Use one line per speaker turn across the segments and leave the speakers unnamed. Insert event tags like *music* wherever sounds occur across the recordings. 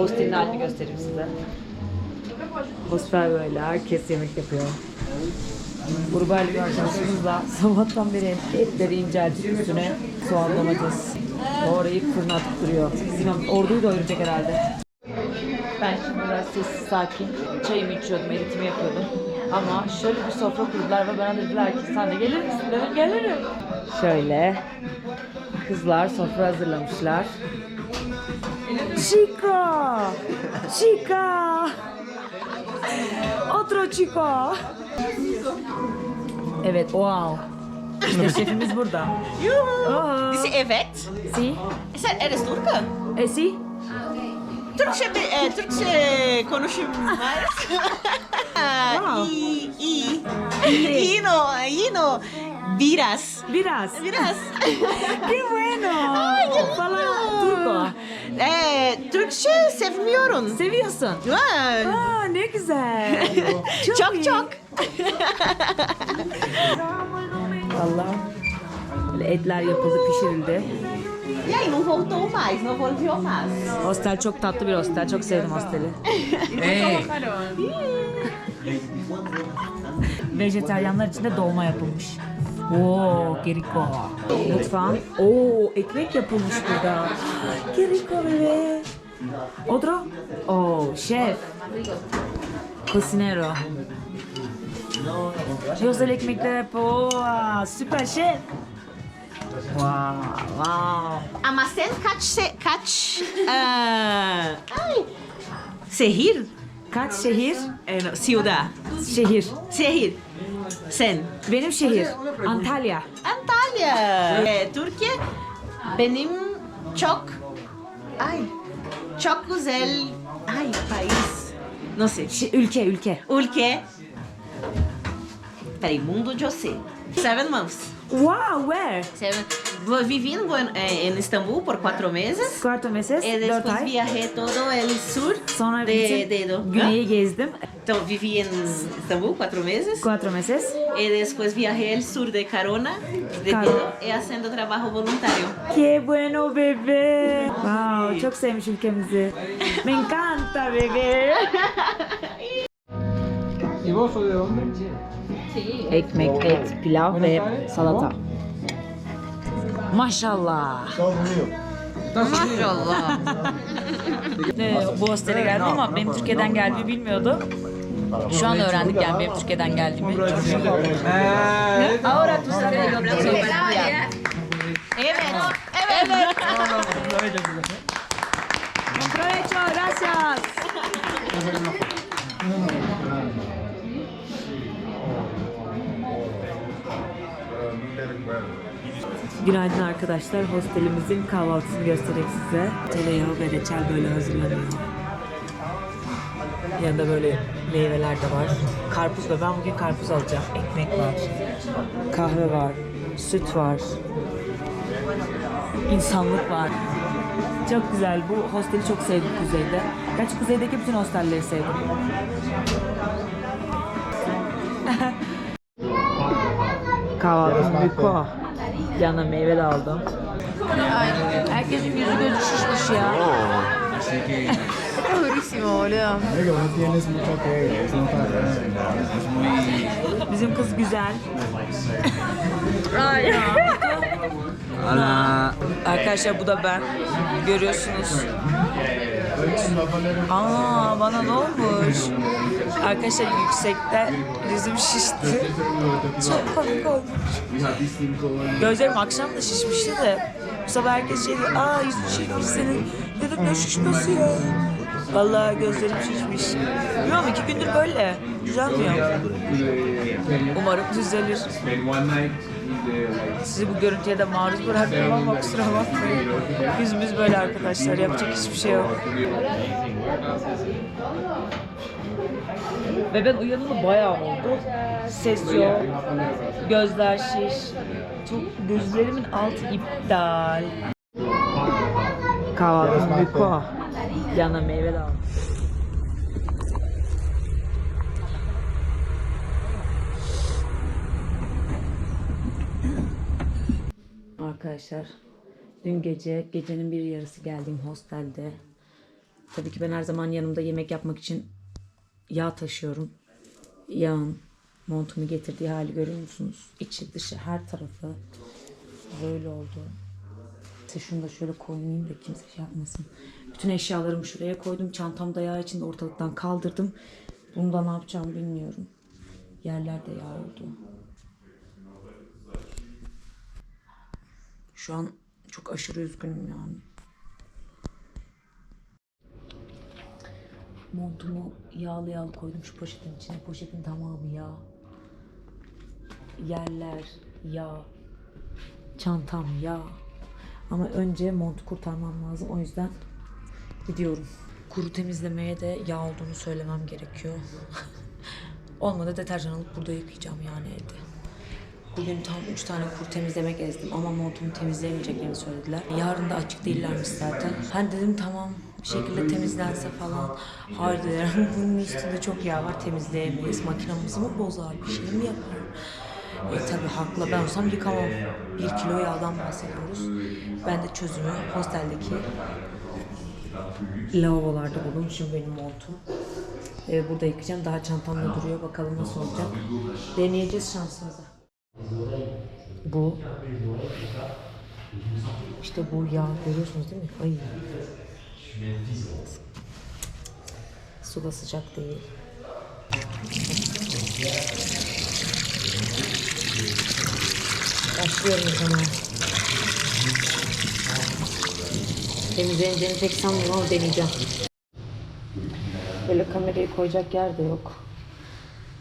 Hostelin halini göstereyim size. Hostel böyle. Herkes yemek yapıyor. Urbaylı bir arkadaşımızla sabahtan beri etleri inceltip üstüne soğan domates doğrayıp fırına atıp duruyor. Bizim orduyu doyuracak herhalde. Ben şimdi biraz sessiz sakin çayımı içiyordum, editimi yapıyordum. Ama şöyle bir sofra kurdular ve bana dediler ki sen de gelir misin? Dedim gelirim. Şöyle kızlar sofra hazırlamışlar. Chica! Chica! Otro chico! Evet, wow. İşte *laughs* şefimiz burada. Oha.
Disse evet.
Si?
Sen eres turca?
E si?
Türkçe, bi- e, Türkçe konuşayım. *laughs* *laughs*
Wow.
İyi, iyi. İyi no, iyi no. Biraz.
Biraz.
Biraz. *laughs*
Qué bueno. Fala turco.
e, Türkçe sevmiyorum.
Seviyorsun.
Ha,
Aa ne güzel.
çok
iyi. *laughs*
çok.
Allah. Böyle etler yapıldı, pişirildi.
E aí, não voltou mais, não voltou mais.
Hostel çok tatlı bir hostel. Çok sevdim hosteli. Vejetaryenler için de dolma yapılmış. Oo, geriko. Mutfağın. Oo, ekmek yapılmış burada. Geriko bebe. Otro? Oo, şef. Cocinero. Özel ekmekler yap. Oo, süper şef. Wow, wow.
Ama sen kaç, se, kaç, ah, ay, şehir,
Kaç şehir?
e, ciudad,
Şehir.
şehir, sen.
Benim şehir. Antalya.
Antalya. E, Türkiye benim çok, ay, çok güzel, ay, país, não sei,
Şi- ülke, ülke.
ülke. Peraí, mundo eu sei. Seven months.
Wow, é.
where? É- vivi é, em Estambul por quatro meses.
Quatro meses.
E
depois
viajei todo o sur
Sonra
de, dedo.
Güney'i gezdim.
Então, vivi em Istambul quatro meses.
Quatro meses.
E depois viajei ao sul de Carona, de Car e fazendo trabalho voluntário.
Que bueno, bebê! Uau, Wow, çok sevmiş ülkemizi. Me encanta,
bebê! *laughs* e você de onde?
Ekmek, et, pilav ve salata. Maşallah.
Maşallah.
Ne, bu hostele geldim ama benim Türkiye'den geldiğimi bilmiyordu. Şu an öğrendik yani benim Türkiye'den geldiğimi. Ahora tú sabes lo que
Evet. Evet.
Provecho, gracias. Günaydın arkadaşlar. Hostelimizin kahvaltısını göstereyim size. Tereyağı ve reçel böyle hazırlanıyor. Yanında böyle meyveler de var. Karpuz da ben bugün karpuz alacağım. Ekmek var. Kahve var. Süt var. İnsanlık var. Çok güzel. Bu hosteli çok sevdim Kuzey'de. Gerçi Kuzey'deki bütün hostelleri sevdim. Kahvaltım büyük o. Yanına meyve de aldım. Herkesin yüzü gözü şişmiş ya.
durísimo, boludo.
Es que no tienes mucho que es muy...
Bizim kız güzel.
Hola.
Arkadaşlar bu da ben. Görüyorsunuz. Aa bana ne olmuş? Arkadaşlar yüksekte yüzüm şişti. Çok komik olmuş. Gözlerim akşam da şişmişti de. Bu sabah herkes şey diyor. Aa yüzün şişmiş senin. Dedim ne şişmesi ya. Vallahi gözlerim şişmiş. Bilmiyorum iki gündür böyle. Düzelmiyor. Umarım düzelir. Sizi bu görüntüye de maruz bıraktım ama kusura bakmayın. Yüzümüz böyle arkadaşlar. Yapacak hiçbir şey yok. Ve ben uyanalı bayağı oldu. Ses yok. Gözler şiş. Çok gözlerimin altı iptal. Kahvaltım büyük. Yanına meyve de aldım. Arkadaşlar dün gece gecenin bir yarısı geldiğim hostelde Tabii ki ben her zaman yanımda yemek yapmak için yağ taşıyorum. Yağın montumu getirdiği hali görüyor musunuz? İçi dışı her tarafı böyle oldu. İşte şunu da şöyle koymayayım da kimse şey yapmasın. Bütün eşyalarımı şuraya koydum. Çantam da yağ içinde ortalıktan kaldırdım. Bunu da ne yapacağım bilmiyorum. Yerlerde yağ oldu. Şu an çok aşırı üzgünüm yani. Montumu yağlı yağlı koydum şu poşetin içine. Poşetin tamamı yağ. Yerler yağ. Çantam yağ. Ama önce montu kurtarmam lazım. O yüzden gidiyorum. Kuru temizlemeye de yağ olduğunu söylemem gerekiyor. *laughs* Olmadı deterjan alıp burada yıkayacağım yani evde. Bugün tam 3 tane kuru temizleme gezdim ama montumu temizleyemeyeceklerini söylediler. Yarın da açık değillermiş zaten. Ben dedim tamam bir şekilde temizlense falan. Hayır dediler *laughs* bunun üstünde çok yağ var temizleyemeyiz. Makinamızı mı bozar bir şey mi yapar? E tabi haklı ben olsam yıkamam. Bir kilo yağdan bahsediyoruz. Ben de çözümü hosteldeki lavabolarda buldum. Şimdi benim montum. Ee, burada yıkayacağım. Daha çantamda duruyor. Bakalım nasıl olacak. Deneyeceğiz şansımızı. Bu. İşte bu yağ görüyorsunuz değil mi? Ay. Su da sıcak değil. Başlıyorum o zaman. Temizleneceğini pek sanmıyorum ama deneyeceğim. Böyle kamerayı koyacak yer de yok.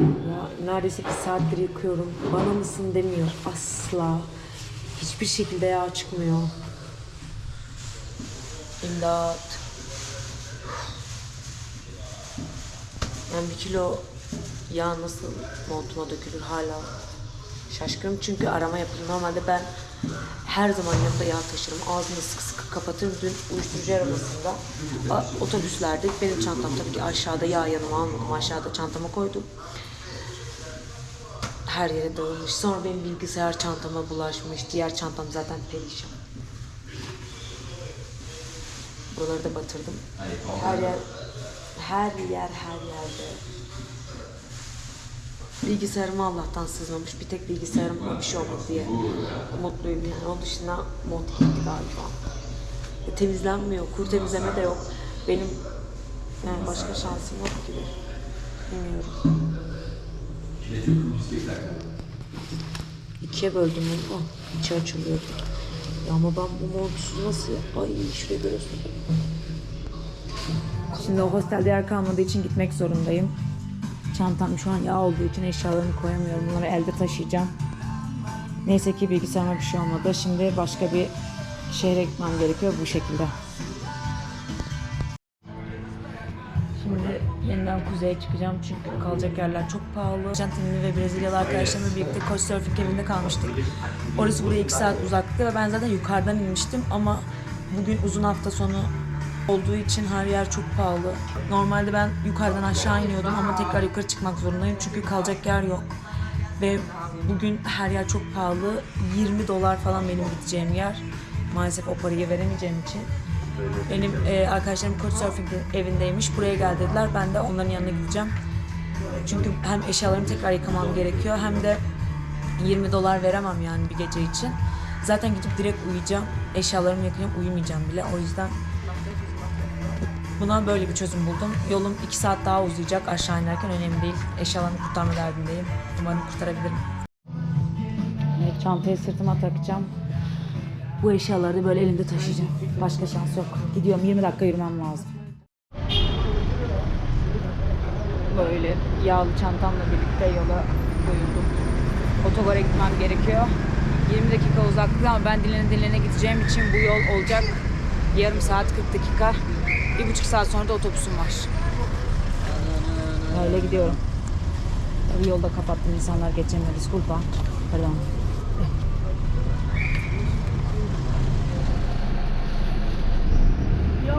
Ya neredeyse bir saattir yıkıyorum. Bana mısın demiyor asla. Hiçbir şekilde yağ çıkmıyor. İmdat. Yani bir kilo yağ nasıl montuma dökülür hala şaşkınım çünkü arama yapıldı. Normalde ben her zaman yanımda yağ taşırım. Ağzını sıkı sıkı kapatırım. Dün uyuşturucu arabasında otobüslerde benim çantam tabii ki aşağıda yağ yanıma almadım. Aşağıda çantama koydum. Her yere dağılmış. Sonra benim bilgisayar çantama bulaşmış. Diğer çantam zaten perişan. Buraları da batırdım. Her yer, her yer, her yerde. Bilgisayarıma Allah'tan sızmamış. Bir tek bilgisayarıma bir şey olmadı diye mutluyum yani. Onun dışında mont gitti galiba. E, temizlenmiyor. Kur temizleme de yok. Benim yani başka şansım yok gibi. Bilmiyorum. İkiye böldüm onu. Oh, içi açılıyor. Ya ama ben bu montsuz nasıl... Ay şuraya görüyorsun. Şimdi o hostelde yer kalmadığı için gitmek zorundayım. Çantam şu an yağ olduğu için eşyalarımı koyamıyorum. Bunları elde taşıyacağım. Neyse ki bilgisayarıma bir şey olmadı. Şimdi başka bir şehre gitmem gerekiyor bu şekilde. Kuzeye çıkacağım çünkü kalacak yerler çok pahalı. Arjantinli ve Brezilyalı arkadaşlarımla birlikte Couchsurfing evinde kalmıştık. Orası buraya 2 saat uzaklıkta ve ben zaten yukarıdan inmiştim ama bugün uzun hafta sonu olduğu için her yer çok pahalı. Normalde ben yukarıdan aşağı iniyordum ama tekrar yukarı çıkmak zorundayım çünkü kalacak yer yok. Ve bugün her yer çok pahalı. 20 dolar falan benim gideceğim yer. Maalesef o parayı veremeyeceğim için. Benim e, arkadaşlarım Couchsurfing evindeymiş. Buraya gel dediler. Ben de onların yanına gideceğim. Çünkü hem eşyalarımı tekrar yıkamam gerekiyor hem de 20 dolar veremem yani bir gece için. Zaten gidip direkt uyuyacağım. Eşyalarımı yıkayacağım, uyumayacağım bile. O yüzden buna böyle bir çözüm buldum. Yolum 2 saat daha uzayacak aşağı inerken önemli değil. Eşyalarımı kurtarma derdindeyim. Umarım kurtarabilirim. Evet, çantayı sırtıma takacağım. Bu eşyaları da böyle elimde taşıyacağım. Başka şans yok. Gidiyorum 20 dakika yürümem lazım. Böyle yağlı çantamla birlikte yola koyuldum. Otogara gitmem gerekiyor. 20 dakika uzaklıkta ama ben dinlene dinlene gideceğim için bu yol olacak. Yarım saat 40 dakika. Bir buçuk saat sonra da otobüsüm var. Öyle gidiyorum. Tabii yolda kapattım insanlar geçemedi. Disculpa. Pardon.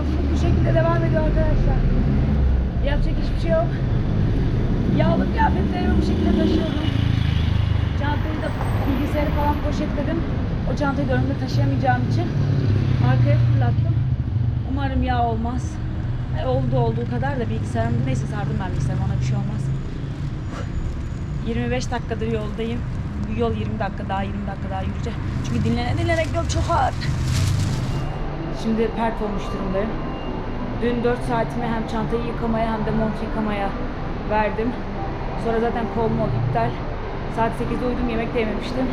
Yolculuk bu şekilde devam ediyor arkadaşlar. Yapacak hiçbir şey yok. Yağlı kıyafetlerimi bu şekilde taşıyorum. Çantayı da bilgisayarı falan poşetledim. O çantayı da önümde taşıyamayacağım için arkaya fırlattım. Umarım yağ olmaz. E, Oldu olduğu kadar da bilgisayarım neyse sardım ben bilgisayarım ona bir şey olmaz. 25 dakikadır yoldayım. Bu yol 20 dakika daha 20 dakika daha yürüyeceğim. Çünkü dinlene dinlene yol çok ağır. Şimdi pert olmuş durumdayım. Dün 4 saatimi hem çantayı yıkamaya hem de mont yıkamaya verdim. Sonra zaten kolum oldu iptal. Saat 8'de uyudum yemek de yememiştim.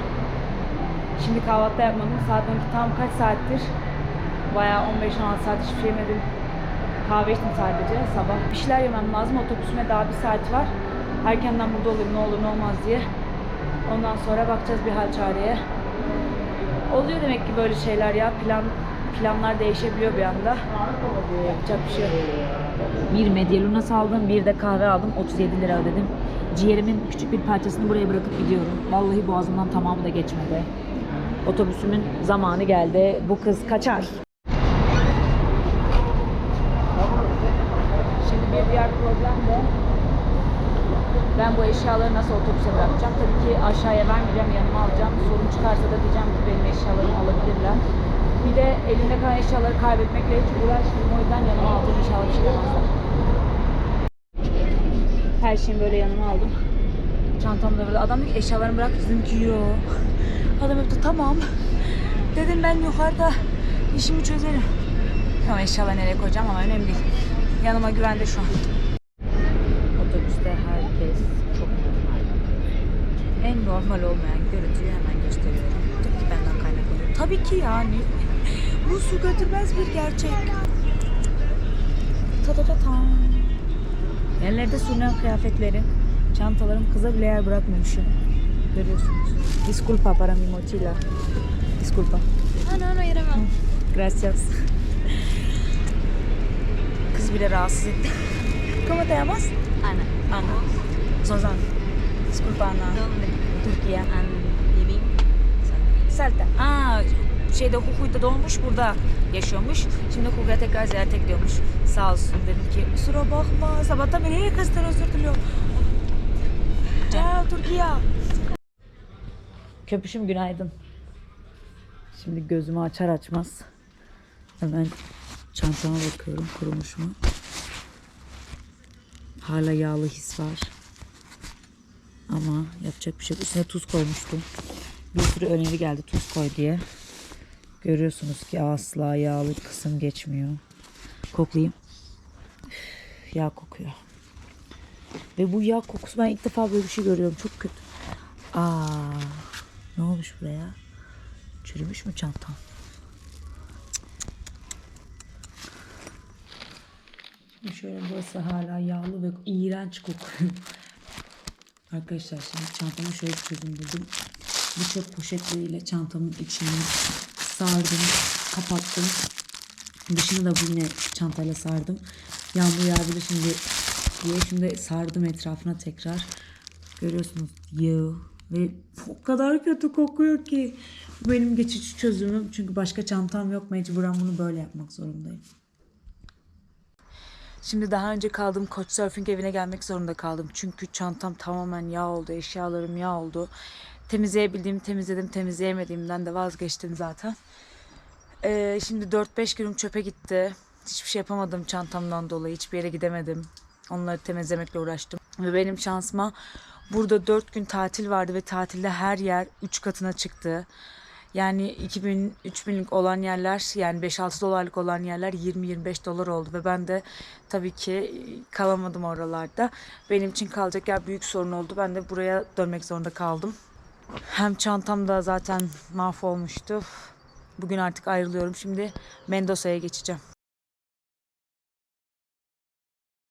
Şimdi kahvaltı yapmadım. Saat 12 tam kaç saattir? Bayağı 15-16 saat hiçbir şey yemedim. Kahve içtim sadece sabah. Bir şeyler yemem lazım. Otobüsüme daha bir saat var. Erkenden burada olayım ne olur ne olmaz diye. Ondan sonra bakacağız bir hal çareye. Oluyor demek ki böyle şeyler ya. Plan planlar değişebiliyor bir anda. Yapacak bir şey yok. Bir Medialuna aldım, bir de kahve aldım. 37 lira ödedim. Ciğerimin küçük bir parçasını buraya bırakıp gidiyorum. Vallahi boğazımdan tamamı da geçmedi. Otobüsümün zamanı geldi. Bu kız kaçar. Şimdi bir diğer problem de ben bu eşyaları nasıl otobüse bırakacağım? Tabii ki aşağıya vermeyeceğim, yanıma alacağım. Sorun çıkarsa da diyeceğim ki benim eşyalarımı alabilirler. Bir de elimde kalan eşyaları kaybetmekle hiç uğraşmıyorum. O yüzden yanıma aldım. İnşallah bir şey. Her şeyimi böyle yanıma aldım. Çantam da burada. Adam diyor ki eşyalarımı bırak. Dedim ki yok. Adam dedi tamam. Dedim ben yukarıda işimi çözerim. Tamam eşyaları nereye koyacağım ama önemli değil. Yanıma güvende şu an. Otobüste herkes çok normal. En normal olmayan görüntüyü hemen gösteriyorum. Tabii ki benden kaynaklanıyor. Tabii ki yani. Bu su götürmez bir gerçek. Ta ta ta ta. Yerlerde sürünen kıyafetleri, çantalarım kıza bile yer bırakmamışım. Görüyorsunuz. Disculpa para mi mochila. Disculpa.
Ah, no, no hay *laughs* drama.
Gracias. Kız bile rahatsız etti. ¿Cómo te llamas?
Ana.
Ana. Sozan. Disculpa Ana.
¿Dónde?
Türkiye.
And living.
Salta. Aa, şeyde Hukuy'da doğmuş burada yaşıyormuş. Şimdi Hukuy'a tekrar ziyarete gidiyormuş. Sağ olsun dedim ki kusura bakma sabahtan beri herkesten özür diliyorum. Ciao Türkiye. Köpüşüm günaydın. Şimdi gözümü açar açmaz hemen çantama bakıyorum kurumuş mu? Hala yağlı his var. Ama yapacak bir şey yok. Üstüne tuz koymuştum. Bir sürü öneri geldi tuz koy diye. Görüyorsunuz ki asla yağlı kısım geçmiyor. Koklayayım. Üf, yağ kokuyor. Ve bu yağ kokusu ben ilk defa böyle bir şey görüyorum. Çok kötü. Aa, ne olmuş buraya? Çürümüş mü çantam? Şöyle burası hala yağlı ve iğrenç kokuyor. *laughs* Arkadaşlar şimdi çantama şöyle bir çözüm buldum. Bu çöp poşetleriyle çantamın içini sardım, kapattım. Dışını da bu yine çantayla sardım. Yağmur yağabilir şimdi diye şimdi sardım etrafına tekrar. Görüyorsunuz yağı ve o kadar kötü kokuyor ki. Bu benim geçici çözümüm. Çünkü başka çantam yok. Mecburen bunu böyle yapmak zorundayım. Şimdi daha önce kaldığım Couchsurfing evine gelmek zorunda kaldım. Çünkü çantam tamamen yağ oldu, eşyalarım yağ oldu. Temizleyebildiğimi temizledim, temizleyemediğimden de vazgeçtim zaten. Ee, şimdi 4-5 günüm çöpe gitti. Hiçbir şey yapamadım çantamdan dolayı. Hiçbir yere gidemedim. Onları temizlemekle uğraştım. Ve benim şansıma burada 4 gün tatil vardı ve tatilde her yer 3 katına çıktı. Yani 2000 3000'lik olan yerler yani 5-6 dolarlık olan yerler 20-25 dolar oldu ve ben de tabii ki kalamadım oralarda. Benim için kalacak yer büyük sorun oldu. Ben de buraya dönmek zorunda kaldım. Hem çantam da zaten mahvolmuştu. Bugün artık ayrılıyorum. Şimdi Mendosa'ya geçeceğim.